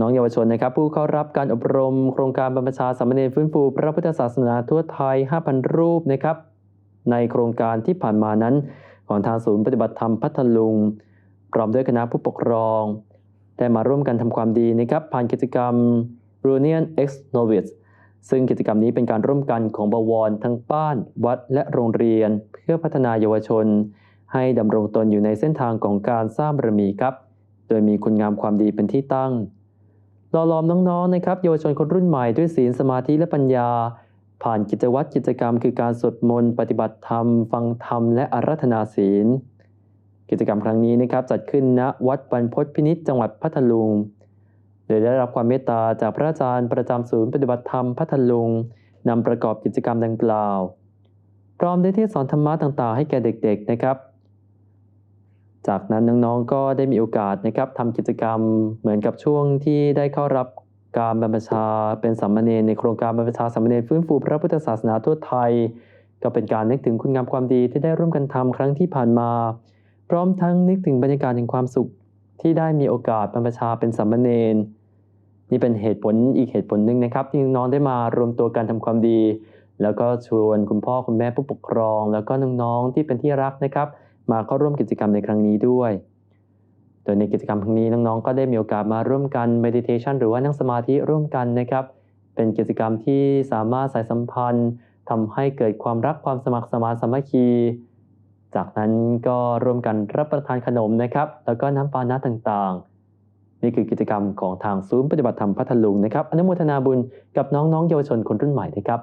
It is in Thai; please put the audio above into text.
น้องเยาวชนนะครับ ผู้เข้ารับการอบรม โครงการบรรพชาสามเณรฟื้นฟู พระพุทธศาสนาทั่วไทย 5,000 รูปนะครับ ในโครงการที่ผ่านมานั้น ของทางศูนย์ปฏิบัติธรรมพัทลุง พร้อมด้วยคณะผู้ปกครอง ได้มาร่วมกันทำความดีนะครับผ่านกิจกรรม r u n i o n X Novice ซึ่งกิจกรรมนี้เป็นการร่วมกันของบวร ทั้งบ้าน วัด และโรงเรียน เพื่อพัฒนาเยาวชน ให้ดำรงตนอยู่ในเส้นทางของการสร้างบารมีครับ โดยมีคุณงามความดีเป็นที่ตั้ง หล่อหลอมน้องๆนะครับเยาวชนคนรุ่นใหม่ด้วยศีลสมาธิและปัญญา ผ่านกิจวัตรกิจกรรม คือการสวดมนต์ปฏิบัติธรรม ฟังธรรมและอารัธนาศีล กิจกรรมครั้งนี้นะครับจัดขึ้นณวัดบรรพตพินิจจังหวัดพัทลุงโดยได้รับความเมตตาจากพระอาจารย์ประจำศูนย์ปฏิบัติธรรมพัทลุงนำประกอบกิจกรรมดังกล่าว พร้อมได้เทศสอนธรรมะต่างๆ ให้แก่เด็กๆนะครับ จากนั้นน้องๆก็ได้มีโอกาสนะครับทำกิจกรรมเหมือนกับช่วงที่ได้เข้ารับการบรรพชาเป็นสามเณรในโครงการบรรพชาสามเณรฟื้นฟูพระพุทธศาสนาทั่วไทย ก็เป็นการนึกถึงคุณงามความดีที่ได้ร่วมกันทำครั้งที่ผ่านมา พร้อมทั้งนึกถึงบรรยากาศแห่งความสุข ที่ได้มีโอกาสบรรพชาเป็นสามเณรนี่เป็นเหตุผลอีกเหตุผลหนึ่งนะครับ ที่น้องได้มารวมตัวกันทำความดี แล้วก็ชวนคุณพ่อคุณแม่ผู้ปกครอง แล้วก็น้องๆที่เป็นที่รักนะครับ มาเข้าร่วมกิจกรรมในครั้งนี้ด้วย โดยในกิจกรรมครั้งนี้น้องๆ ก็ได้มีโอกาสมาร่วมกัน meditation หรือว่านั่งสมาธิร่วมกันนะครับ เป็นกิจกรรมที่สามารถสายสัมพันธ์ทำให้เกิดความรักความสมัครสมานสามัคคี จากนั้นก็ร่วมกันรับประทานขนมนะครับ แล้วก็น้ำปานะต่างๆ นี่คือกิจกรรมของทางศูนย์ปฏิบัติธรรมพัทลุงนะครับ อนุโมทนาบุญกับน้องๆ เยาวชนคนรุ่นใหม่นะครับ